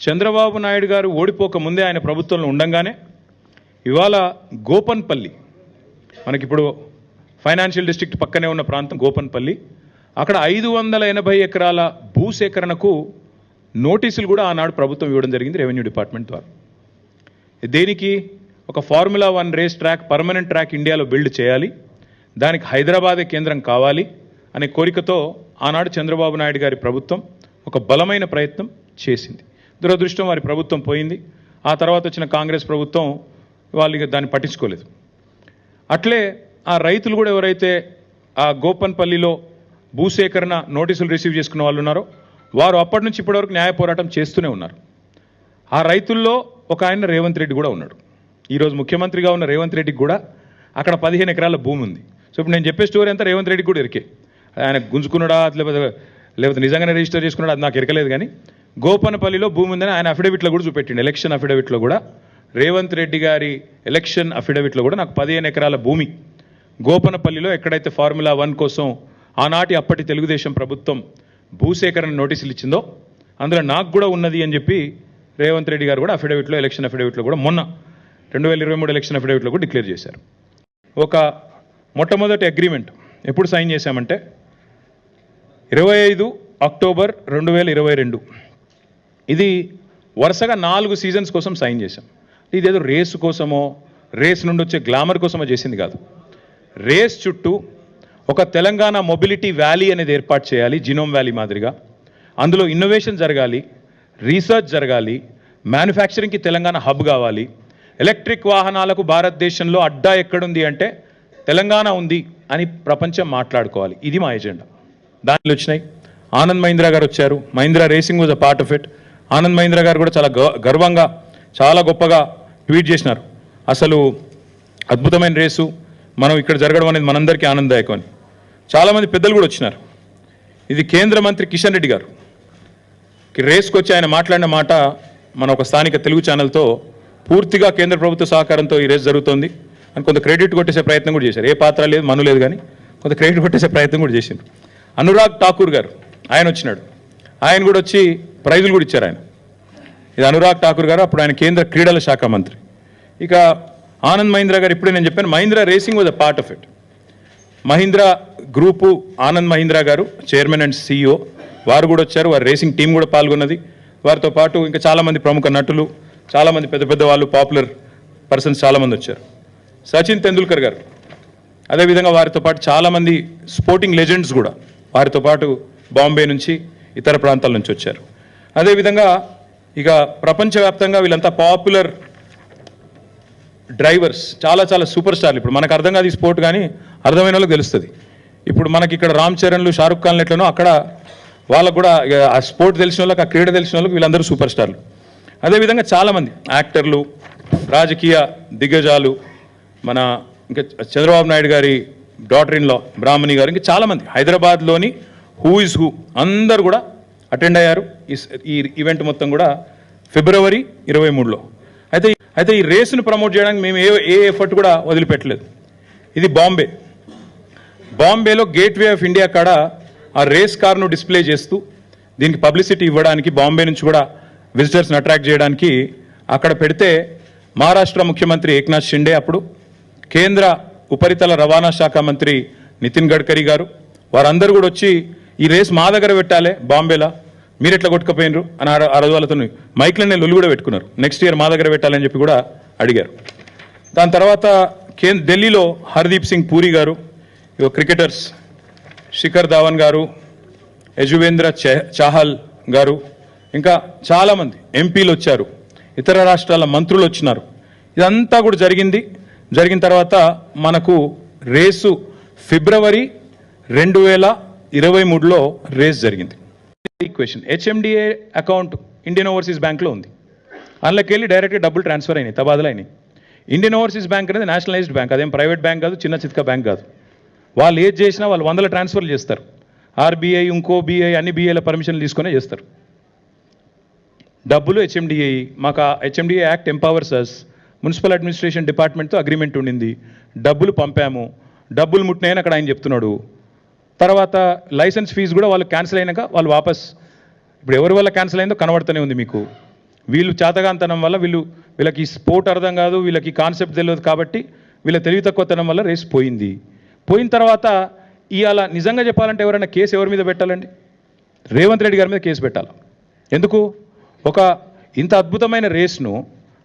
చంద్రబాబు నాయుడు గారు ఓడిపోక ముందే ఆయన ప్రభుత్వంలో ఉండంగానే ఇవాళ గోపన్పల్లి మనకిప్పుడు ఫైనాన్షియల్ డిస్ట్రిక్ట్ పక్కనే ఉన్న ప్రాంతం గోపన్పల్లి అక్కడ ఐదు వందల ఎనభై ఎకరాల భూసేకరణకు నోటీసులు కూడా ఆనాడు ప్రభుత్వం ఇవ్వడం జరిగింది రెవెన్యూ డిపార్ట్మెంట్ ద్వారా. దేనికి? ఒక formula one race track permanent track ఇండియాలో బిల్డ్ చేయాలి. దానికి హైదరాబాదే కేంద్రం కావాలి అనే కోరికతో ఆనాడు చంద్రబాబు నాయుడు గారి ప్రభుత్వం ఒక బలమైన ప్రయత్నం చేసింది. దురదృష్టం వారి ప్రభుత్వం పోయింది. ఆ తర్వాత వచ్చిన కాంగ్రెస్ ప్రభుత్వం వాళ్ళు ఇక దాన్ని పట్టించుకోలేదు. అట్లే ఆ రైతులు కూడా ఎవరైతే ఆ గోపన్పల్లిలో భూసేకరణ నోటీసులు రిసీవ్ చేసుకున్న వాళ్ళు ఉన్నారో వారు అప్పటి నుంచి ఇప్పటివరకు న్యాయ పోరాటం చేస్తూనే ఉన్నారు. ఆ రైతుల్లో ఒక ఆయన రేవంత్ రెడ్డి కూడా ఉన్నాడు. ఈరోజు ముఖ్యమంత్రిగా ఉన్న రేవంత్ రెడ్డికి కూడా అక్కడ పదిహేను ఎకరాల భూమి ఉంది. సో ఇప్పుడు నేను చెప్పే స్టోరీ అంతా రేవంత్ రెడ్డికి కూడా ఇరికే. ఆయన గుంజుకున్నాడా లేకపోతే లేకపోతే నిజంగానే రిజిస్టర్ చేసుకున్నాడా అది నాకు ఇరకలేదు కానీ గోపనపల్లిలో భూమి ఉందని ఆయన అఫిడవిట్లో కూడా చూపెట్టిండు. ఎలక్షన్ అఫిడవిట్లో కూడా. రేవంత్ రెడ్డి గారి ఎలక్షన్ అఫిడవిట్లో కూడా నాకు పదిహేను ఎకరాల భూమి. గోపనపల్లిలో ఎక్కడైతే ఫార్ములా వన్ కోసం ఆనాటి అప్పటి తెలుగుదేశం ప్రభుత్వం భూసేకరణ నోటీసులు ఇచ్చిందో అందులో నాకు కూడా ఉన్నది అని చెప్పి రేవంత్ రెడ్డి గారు కూడా అఫిడవిట్లో ఎలక్షన్ అఫిడవిట్లో కూడా మొన్న రెండు వేల ఇరవై మూడు ఎలక్షన్ అఫిడవిట్లో కూడా డిక్లేర్ చేశారు. ఒక మొట్టమొదటి అగ్రిమెంట్ ఎప్పుడు సైన్ చేశామంటే ఇరవై ఐదు అక్టోబర్ రెండు వేల ఇరవై రెండు. ఇది వరుసగా నాలుగు సీజన్స్ కోసం సైన్ చేశాం. ఇదేదో రేసు కోసమో రేస్ నుండి వచ్చే గ్లామర్ కోసమో చేసింది కాదు. రేస్ చుట్టూ ఒక తెలంగాణ మొబిలిటీ వ్యాలీ అనేది ఏర్పాటు చేయాలి జినోమ్ వ్యాలీ మాదిరిగా. అందులో ఇన్నోవేషన్ జరగాలి రీసెర్చ్ జరగాలి మ్యానుఫ్యాక్చరింగ్కి తెలంగాణ హబ్ కావాలి. ఎలక్ట్రిక్ వాహనాలకు భారతదేశంలో అడ్డా ఎక్కడుంది అంటే తెలంగాణ ఉంది అని ప్రపంచం మాట్లాడుకోవాలి. ఇది మా ఎజెండా. దానిలో వచ్చినాయి. ఆనంద్ మహీంద్రా గారు వచ్చారు. Mahindra racing was a part of it. Anand Mahendra garu కూడా చాలా గ- గర్వంగా చాలా గొప్పగా ట్వీట్ చేసినారు. అసలు అద్భుతమైన రేసు. మనం ఇక్కడ జరగడం అనేది మనందరికీ ఆనందదాయకం అని. చాలామంది పెద్దలు కూడా వచ్చినారు. ఇది కేంద్ర మంత్రి కిషన్ రెడ్డి గారు. కి రేస్కి వచ్చి ఆయన మాట్లాడిన మాట మన ఒక స్థానిక తెలుగు ఛానల్తో పూర్తిగా కేంద్ర ప్రభుత్వ సహకారంతో ఈ రేస్ జరుగుతోంది. అని కొంత క్రెడిట్ కొట్టేసే ప్రయత్నం కూడా చేశారు. ఏ పాత్ర లేదు మను లేదు కానీ కొంత క్రెడిట్ కొట్టేసే ప్రయత్నం కూడా చేసింది అనురాగ్ ఠాకూర్ గారు ఆయన వచ్చినాడు. ఆయన కూడా వచ్చి ప్రైజులు కూడా ఇచ్చారు ఆయన. ఇది అనురాగ్ ఠాకూర్ గారు అప్పుడు ఆయన కేంద్ర క్రీడల శాఖ మంత్రి. ఇక ఆనంద్ మహీంద్రా గారు ఇప్పుడే నేను చెప్పాను Mahindra racing was a part of it Mahindra group Anand Mahindra garu chairman and CEO వారు కూడా వచ్చారు వారి రేసింగ్ టీం కూడా పాల్గొన్నది. వారితో పాటు ఇంకా చాలామంది ప్రముఖ నటులు చాలామంది పెద్ద పెద్ద వాళ్ళు పాపులర్ పర్సన్స్ చాలామంది వచ్చారు. సచిన్ తెందుల్కర్ గారు అదేవిధంగా వారితో పాటు చాలామంది స్పోర్టింగ్ లెజెండ్స్ కూడా వారితో పాటు బాంబే నుంచి ఇతర ప్రాంతాల నుంచి వచ్చారు. అదేవిధంగా ఇక ప్రపంచవ్యాప్తంగా వీళ్ళంతా పాపులర్ డ్రైవర్స్ చాలా చాలా సూపర్ స్టార్లు ఇప్పుడు మనకు అర్థం కాదు ఈ స్పోర్ట్ కానీ అర్థమైన వాళ్ళకి తెలుస్తుంది. ఇప్పుడు మనకి ఇక్కడ రామ్ చరణ్లు షారుఖ్ ఖాన్లు ఎట్లనో అక్కడ వాళ్ళకు కూడా ఇక ఆ స్పోర్ట్ తెలిసిన వాళ్ళకి ఆ క్రీడ తెలిసిన వాళ్ళకి వీళ్ళందరూ సూపర్ స్టార్లు అదేవిధంగా చాలామంది యాక్టర్లు రాజకీయ దిగ్గజాలు మన ఇంకా చంద్రబాబు నాయుడు గారి డాటర్ ఇన్లో బ్రాహ్మణి గారు ఇంకా చాలామంది హైదరాబాద్లోని హూ ఇస్ హూ అందరు కూడా అటెండ్ అయ్యారు. ఈ ఈవెంట్ మొత్తం కూడా ఫిబ్రవరి ఇరవై మూడులో. అయితే అయితే ఈ రేసును ప్రమోట్ చేయడానికి మేము ఏ ఏ ఎఫర్ట్ కూడా వదిలిపెట్టలేదు. ఇది బాంబే బాంబేలో గేట్వే ఆఫ్ ఇండియా కాడ ఆ రేస్ కార్ను డిస్ప్లే చేస్తూ దీనికి పబ్లిసిటీ ఇవ్వడానికి బాంబే నుంచి కూడా విజిటర్స్ని అట్రాక్ట్ చేయడానికి అక్కడ పెడితే మహారాష్ట్ర ముఖ్యమంత్రి ఏక్నాథ్ షిండే అప్పుడు కేంద్ర ఉపరితల రవాణా శాఖ మంత్రి నితిన్ గడ్కరీ గారు వారందరూ కూడా వచ్చి ఈ రేస్ మా దగ్గర పెట్టాలి బాంబేలా. మీరు ఎట్లా కొట్టుకపోయినరు? అని ఆ రోజు వాళ్ళతో మైక్లో లొల్లు కూడా పెట్టుకున్నారు. నెక్స్ట్ ఇయర్ మా దగ్గర పెట్టాలని చెప్పి కూడా అడిగారు. దాని తర్వాత కేంద్ర ఢిల్లీలో హర్దీప్ సింగ్ పూరి గారు క్రికెటర్స్ శిఖర్ ధావన్ గారు యజువేంద్ర చాహల్ గారు ఇంకా చాలామంది ఎంపీలు వచ్చారు. ఇతర రాష్ట్రాల మంత్రులు వచ్చినారు. ఇదంతా కూడా జరిగింది. జరిగిన తర్వాత మనకు రేసు ఫిబ్రవరి రెండు వేల ఇరవై మూడులో రేస్ జరిగింది. Question HMDA account Indian overseas బ్యాంక్లో ఉంది. అందులోకి వెళ్ళి డైరెక్ట్గా డబ్బులు ట్రాన్స్ఫర్ అయినాయి తబాదులు అయినాయి. ఇండియన్ ఓవర్సీస్ బ్యాంక్ అనేది నేషనలైజ్డ్ బ్యాంక్ అదేం ప్రైవేట్ బ్యాంక్ కాదు చిన్న చిత్క బ్యాంక్ కాదు. వాళ్ళు ఏది చేసినా వాళ్ళు వందల ట్రాన్స్ఫర్లు చేస్తారు. ఆర్బీఐ ఇంకో బీఐ అన్ని బీఐల పర్మిషన్లు తీసుకునే చేస్తారు. డబ్బులు హెచ్ఎండిఏ మాకు ఆ HMDA act empowers us municipal administration డిపార్ట్మెంట్తో agreement ఉండింది. డబ్బులు పంపాము. డబ్బులు ముట్టినాయని అక్కడ ఆయన చెప్తున్నాడు. తర్వాత లైసెన్స్ ఫీజు కూడా వాళ్ళు క్యాన్సిల్ అయినాక వాళ్ళు వాపస్ ఇప్పుడు ఎవరి వల్ల క్యాన్సిల్ అయిందో కనబడుతూనే ఉంది మీకు. వీళ్ళు చేతగాంతనం వల్ల వీళ్ళు వీళ్ళకి స్పోర్ట్ అర్థం కాదు వీళ్ళకి కాన్సెప్ట్ తెలియదు కాబట్టి వీళ్ళ తెలివి తక్కువతనం వల్ల రేస్ పోయింది. పోయిన తర్వాత ఇవాళ నిజంగా చెప్పాలంటే ఎవరైనా కేసు ఎవరి మీద పెట్టాలండి? రేవంత్ రెడ్డి గారి మీద కేసు పెట్టాలి? ఎందుకు? ఒక ఇంత అద్భుతమైన రేస్ను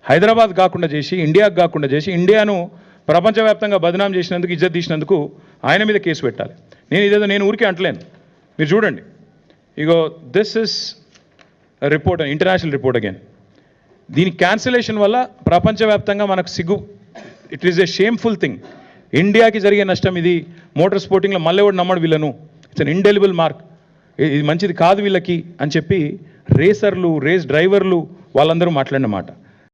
హైదరాబాద్ కాకుండా చేసి ఇండియాకు కాకుండా చేసి ఇండియాను ప్రపంచవ్యాప్తంగా బదనాం చేసినందుకు ఇజ్జత్ తీసినందుకు ఆయన మీద కేసు పెట్టాలి. నేను ఇదేదో నేను ఊరికే అంటలేను. మీరు చూడండి. ఇగో this is report international report again దీని క్యాన్సిలేషన్ వల్ల ప్రపంచవ్యాప్తంగా మనకు సిగ్గు. It is a shameful thing ఇండియాకి జరిగే నష్టం ఇది. మోటార్ స్పోర్టింగ్లో మళ్ళీ కూడా నమ్మడు వీళ్ళను. ఇట్స్ అన్ ఇండెలిబుల్ మార్క్ ఇది మంచిది కాదు వీళ్ళకి అని చెప్పి రేసర్లు రేస్ డ్రైవర్లు వాళ్ళందరూ మాట్లాడిన మాట.